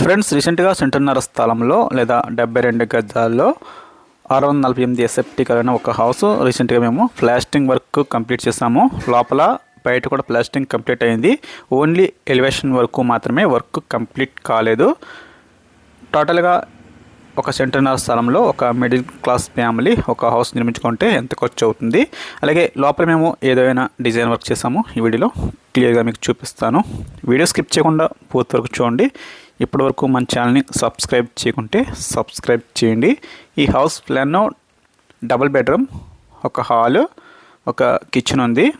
Friends రీసెంట్గా సెంటున్నర స్థలంలో లేదా డెబ్బై రెండు గజాల్లో ఆరు వందల నలభై ఎనిమిది ఎస్ఎఫ్టీ కలిగిన ఒక హౌస్ రీసెంట్గా మేము ప్లాస్టింగ్ వర్క్ కంప్లీట్ చేసాము. లోపల బయట కూడా ప్లాస్టింగ్ కంప్లీట్ అయింది. ఓన్లీ ఎలివేషన్ వరకు మాత్రమే వర్క్ కంప్లీట్ కాలేదు. టోటల్గా ఒక సెంటర్నర్ స్థలంలో ఒక మిడిల్ క్లాస్ ఫ్యామిలీ ఒక హౌస్ నిర్మించుకుంటే ఎంత ఖర్చు అవుతుంది? అలాగే లోపల మేము ఏదైనా డిజైన్ వర్క్ చేసాము ఈ వీడియోలో. క్లియర్గా మీకు చూపిస్తాను. వీడియో స్కిప్ చేయకుండా పూర్తి వరకు చూడండి. ఇప్పటి వరకు మన ఛానల్ని సబ్స్క్రైబ్ చేయకుంటే సబ్స్క్రైబ్ చేయండి. ఈ హౌస్ ప్లాన్ డబుల్ బెడ్రూమ్ ఒక హాల్ ఒక కిచెన్ ఉంది.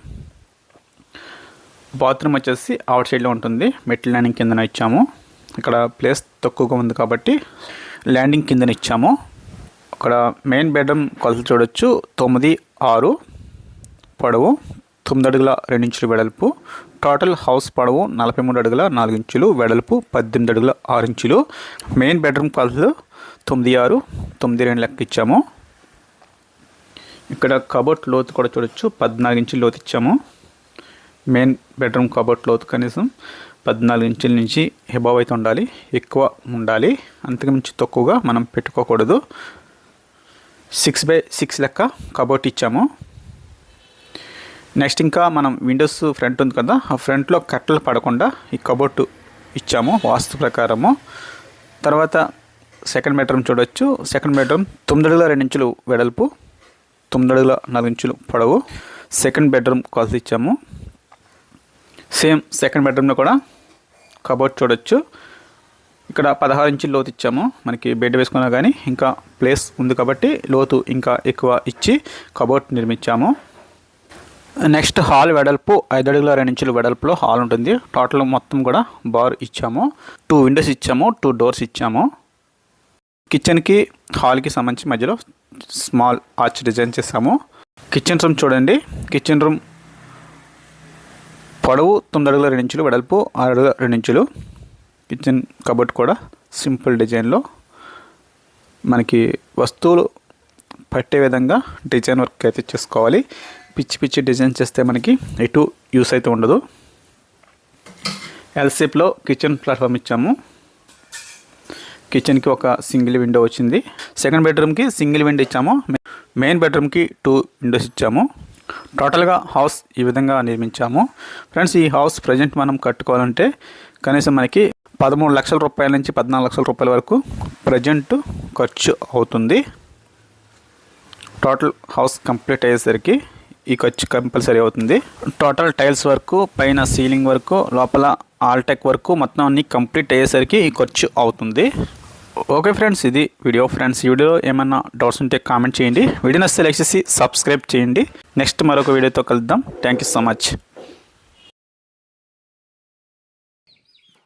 బాత్రూమ్ వచ్చేసి అవుట్ సైడ్లో ఉంటుంది. మెట్ల ల్యాండింగ్ కిందన ఇచ్చాము. ఇక్కడ ప్లేస్ తక్కువగా ఉంది కాబట్టి ల్యాండింగ్ కిందన ఇచ్చాము. అక్కడ మెయిన్ బెడ్రూమ్ కొలత చూడొచ్చు. తొమ్మిది ఆరు పొడవు. తొమ్మిది అడుగుల రెండు ఇంచులు వెడల్పు. టోటల్ హౌస్ పొడవు నలభై మూడు అడుగుల నాలుగు ఇంచులు. వెడల్పు పద్దెనిమిది అడుగుల ఆరు ఇంచులు. మెయిన్ బెడ్రూమ్ కాల్స్లో తొమ్మిది ఆరు తొమ్మిది రెండు లెక్క ఇచ్చాము. ఇక్కడ కబోర్డ్ లోతు కూడా చూడొచ్చు. పద్నాలుగు ఇంచులు లోతు ఇచ్చాము. మెయిన్ బెడ్రూమ్ కబోర్డ్ లోతు కనీసం పద్నాలుగు ఇంచుల నుంచి హిబాబ్ అయితే ఉండాలి. ఎక్కువ ఉండాలి. అంతకుమించి తక్కువగా మనం పెట్టుకోకూడదు. సిక్స్ బై సిక్స్ లెక్క కబోర్డ్ ఇచ్చాము. నెక్స్ట్ ఇంకా మనం విండోస్ ఫ్రంట్ ఉంది కదా ఆ ఫ్రంట్లో కట్టలు పడకుండా ఈ కబోర్డ్ ఇచ్చాము వాస్తు ప్రకారము. తర్వాత సెకండ్ బెడ్రూమ్ చూడొచ్చు. సెకండ్ బెడ్రూమ్ తొమ్మిది అడుగుల రెండు ఇంచులు వెడల్పు తొమ్మిది అడుగుల నాలుగు ఇంచులు పొడవు. సెకండ్ బెడ్రూమ్ కొలత ఇచ్చాము. సేమ్ సెకండ్ బెడ్రూమ్లో కూడా కబోర్డ్ చూడొచ్చు. ఇక్కడ పదహారు ఇంచులు లోతు ఇచ్చాము మనకి బెడ్ వేసుకున్నా కానీ ఇంకా ప్లేస్ ఉంది కాబట్టి లోతు ఇంకా ఎక్కువ ఇచ్చి కబోర్డ్ నిర్మించాము. నెక్స్ట్ హాల్ వెడల్పు ఐదు అడుగుల రెండు ఇంచుల వెడల్పులో హాల్ ఉంటుంది. టోటల్ మొత్తం కూడా బార్ ఇచ్చాము. టూ విండోస్ ఇచ్చాము టూ డోర్స్ ఇచ్చాము. కిచెన్కి హాల్కి సంబంధించి మధ్యలో స్మాల్ ఆర్చ్ డిజైన్ చేసాము కిచెన్ రూమ్ చూడండి. కిచెన్ రూమ్ పొడవు తొమ్మిది అడుగుల రెండు ఇంచులు వెడల్పు ఆరు అడుగుల రెండు ఇంచులు. కిచెన్ కబోర్డ్ కూడా సింపుల్ డిజైన్లో మనకి వస్తువులు పట్టే విధంగా డిజైన్ వర్క్ అయితే చేసుకోవాలి. పిచ్చి డిజైన్ చేస్తే మనకి ఎటు యూస్ అయితే ఉండదు. ఎల్సేప్లో కిచెన్ ప్లాట్ఫామ్ ఇచ్చాము. కిచెన్కి ఒక సింగిల్ విండో వచ్చింది. సెకండ్ బెడ్రూమ్కి సింగిల్ విండో ఇచ్చాము. మెయిన్ బెడ్రూమ్కి టూ విండోస్ ఇచ్చాము. టోటల్గా హౌస్ ఈ విధంగా నిర్మించాము. ఫ్రెండ్స్ ఈ హౌస్ ప్రజెంట్ మనం కట్టుకోవాలంటే కనీసం మనకి పదమూడు లక్షల రూపాయల నుంచి పద్నాలుగు లక్షల రూపాయల వరకు ప్రజెంట్ ఖర్చు అవుతుంది. టోటల్ హౌస్ కంప్లీట్ అయ్యేసరికి ఈ ఖర్చు కంపల్సరీ అవుతుంది. టోటల్ టైల్స్ వర్క్ పైన సీలింగ్ వరకు లోపల ఆల్టెక్ వర్క్ మొత్తం అన్ని కంప్లీట్ అయ్యేసరికి ఈ ఖర్చు అవుతుంది. ఓకే ఫ్రెండ్స్ ఇది వీడియో ఫ్రెండ్స్ ఈ వీడియో ఏమన్నా డౌట్స్ ఉంటే కామెంట్ చేయండి. వీడియో నచ్చితే లైక్ చేసి సబ్స్క్రైబ్ చేయండి. నెక్స్ట్ మరొక వీడియోతో కలుద్దాం. Thank you so much